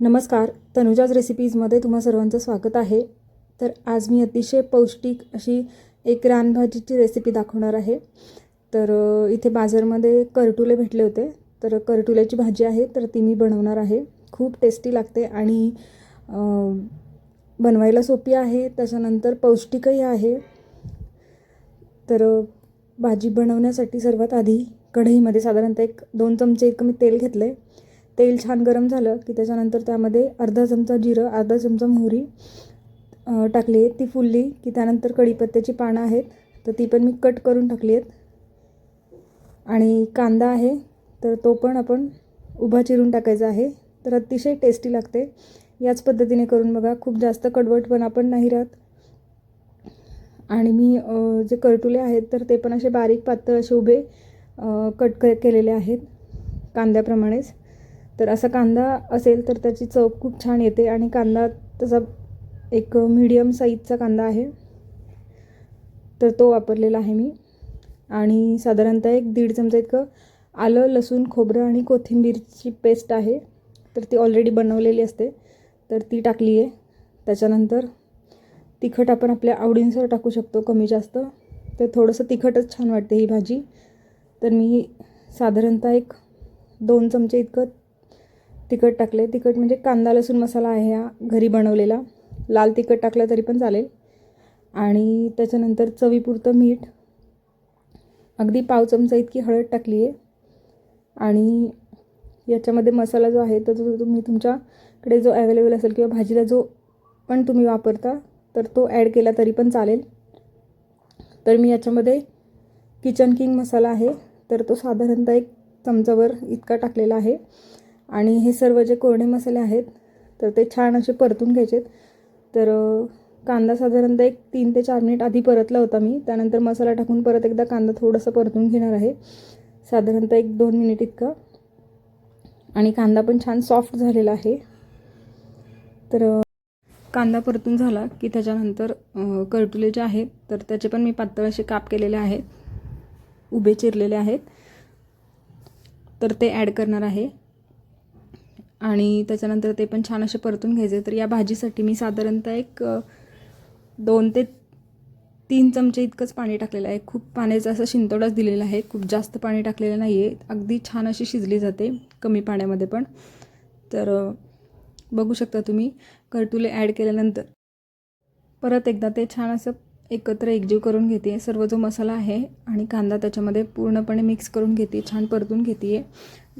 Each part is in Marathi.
नमस्कार तनुजाज रेसिपीजमध्ये तुम्हा सर्वांचं स्वागत आहे. तर आज मी अतिशय पौष्टिक अशी एक रानभाजीची रेसिपी दाखवणार आहे. तर इथे बाजारमध्ये करटुले भेटले होते. तर करटुल्याची भाजी आहे तर ती मी बनवणार आहे. खूप टेस्टी लागते आणि बनवायला सोपी आहे त्याच्यानंतर पौष्टिकही आहे. तर भाजी बनवण्यासाठी सर्वात आधी कढईमध्ये साधारणतः एक दोन चमचे एक मी तेल घेतलं आहे तेल छान गरम झालं की त्याच्यानंतर त्यामध्ये अर्धा चमचा जिरं अर्धा चमचा मोहरी टाकली आहे ती फुलली की त्यानंतर कढीपत्त्याची पानं आहेत. तर ती पण मी कट करून टाकली आहेत. आणि कांदा आहे तर तो पण आपण उभा चिरून टाकायचा आहे. तर अतिशय टेस्टी लागते. याच पद्धतीने करून बघा. खूप जास्त कडवटपणा पण नाही राहत. आणि मी जे करटुले आहेत तर ते पण असे बारीक पातळ असे उभे कट क केलेले आहेत कांद्याप्रमाणेच. तर असा कांदा असेल तर त्याची चव खूप छान येते आणि कांदा तसा एक मीडियम साईजचा कांदा आहे. तर तो वापरलेला आहे मी. आणि साधारणतः एक दीड चमचा इतकं आलं लसूण खोबरं आणि कोथिंबीरची पेस्ट आहे. तर ती ऑलरेडी बनवलेली असते. तर ती टाकली आहे त्याच्यानंतर तिखट आपण आपल्या आवडीनुसार टाकू शकतो कमी जास्त. तर थोडंसं तिखटच छान वाटते ही भाजी. तर मी साधारणतः एक दोन चमचे इतकं तिखट टाकले. तिखट म्हणजे कांदा लसूण मसाला आहे हा घरी बनवलेला. लाल तिखट टाकलं तरी पण चालेल. आणि त्याच्यानंतर चवीपुरतं मीठ. अगदी पाव चमचा इतकी हळद टाकली आहे. आणि याच्यामध्ये मसाला जो आहे तो जो तुम्ही तुमच्याकडे जो अवेलेबल असेल किंवा भाजीला जो पण तुम्ही वापरता तर तो ॲड केला तरी पण चालेल. तर मी याच्यामध्ये किचन किंग मसाला आहे तर तो साधारणतः एक चमचावर इतका टाकलेला आहे. आणि हे सर्व जे कोरडे मसाले आहेत तर ते छान असे परतून घ्यायचेत. तर कांदा साधारणतः एक तीन ते चार मिनिट आधी परतला होता मी. त्यानंतर मसाला टाकून परत एकदा कांदा थोडंसं परतून घेणार आहे. साधारणतः एक दोन मिनिट इतका. आणि कांदा पण छान सॉफ्ट झालेला आहे. तर कांदा परतून झाला की त्याच्यानंतर अ, करटुले जे आहेत तर त्याचे पण मी पातळ असे काप केलेले आहेत. उभे चिरलेले आहेत. तर ते ॲड करणार आहे. आणि त्याच्यानंतर ते पण छान असे परतून घ्यायचे. तर या भाजीसाठी मी साधारणतः एक दोन ते तीन चमचे इतकंच पाणी टाकलेलं आहे. खूप पाण्याचा असं शिंतोडाच दिलेला आहे. खूप जास्त पाणी टाकलेलं नाही आहे अगदी छान अशी शिजली जाते कमी पाण्यामध्ये पण. तर बघू शकता तुम्ही करटुले ॲड केल्यानंतर. परत एकदा ते छान असं एकत्र एकजीव करून घेते. सर्व जो मसाला आहे आणि कांदा त्याच्यामध्ये पूर्णपणे मिक्स करून घेते छान परतून घेते.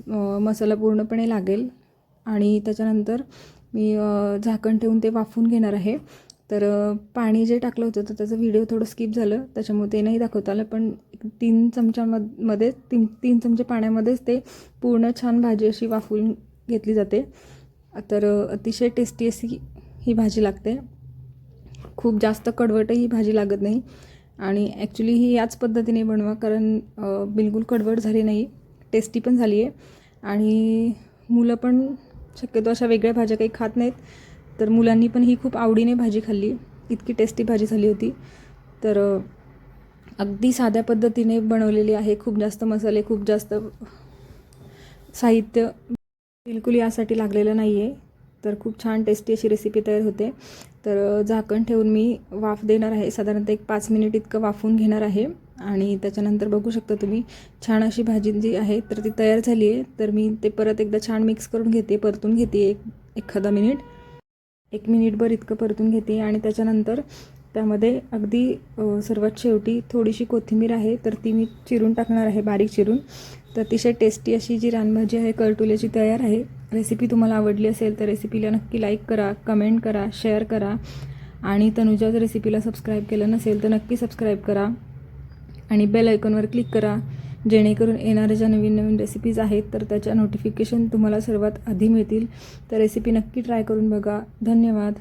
मसाला पूर्णपणे लागेल. आणि त्याच्यानंतर मी झाकण ठेवून ते वाफवून घेणार आहे. तर पाणी जे टाकलं होतं तर त्याचं व्हिडिओ थोडं स्किप झालं. त्याच्यामुळे ते नाही दाखवता आलं पण तीन चमच्यामधमध्ये तीन तीन चमचे पाण्यामध्येच ते पूर्ण छान भाजी अशी वाफवून घेतली जाते. तर अतिशय टेस्टी अशी ही भाजी लागते. खूप जास्त कडवटही ही भाजी लागत नाही. आणि ॲक्च्युली ही याच पद्धतीने बनवा कारण बिलकुल कडवट झाली नाही. टेस्टी पण झाली आहे आणि मुलं पण शक्यतो अशा वेगळ्या भाज्या काही खात नाहीत. तर मुलांनी पण ही खूप आवडीने भाजी खाल्ली. इतकी टेस्टी भाजी झाली होती. तर अगदी साध्या पद्धतीने बनवलेली आहे. खूप जास्त मसाले खूप जास्त साहित्य बिलकुल यासाठी लागलेलं नाही आहे तर खूप छान टेस्टी अशी रेसिपी तयार होते. तर झाकण ठेवून मी वाफ देणार आहे. साधारणतः एक पाच मिनिट इतकं वाफवून घेणार आहे. आणि त्याच्यानंतर बघू शकता तुम्ही छान अशी भाजी जी आहे तर ती तयार झाली आहे. तर मी ते परत एकदा छान मिक्स करून घेते परतून घेते एक एखादा मिनिट एक मिनिटभर इतकं परतून घेते आणि त्याच्यानंतर त्यामध्ये अगदी सर्वात शेवटी थोडीशी कोथिंबीर आहे तर ती मी चिरून टाकणार आहे बारीक चिरून. तर अतिशय टेस्टी अशी जी रानभाजी आहे करटुल्याची तयार आहे. रेसिपी तुम्हाला आवडली असेल तर रेसिपीला नक्की लाईक करा कमेंट करा शेअर करा. आणि तनुजाच रेसिपीला सबस्क्राईब केलं नसेल तर नक्की सबस्क्राईब करा. आणि बेल आयकॉनवर क्लिक करा. जेणेकरून येणाऱ्या ज्या नवीन नवीन रेसिपीज आहेत तर त्याच्या नोटिफिकेशन तुम्हाला सर्वात आधी मिळतील. तर रेसिपी नक्की ट्राय करून बघा. धन्यवाद.